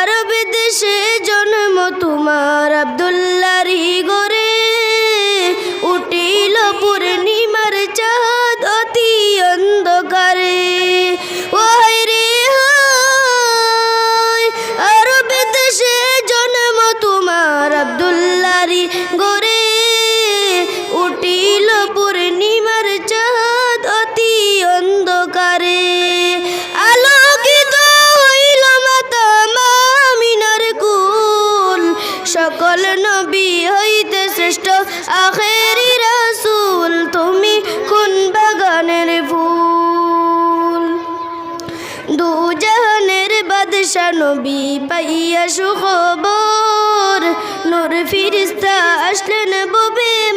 আর বিদেশে জন সকল নবী হইতে শ্রেষ্ঠ। আখেরি রসুল তুমি কোন বাগানের ফুল? দুজনের জাহানের বাদশা নবী পাইয়া সুখবর। নূর ফিরিস্তা আসলেন ববে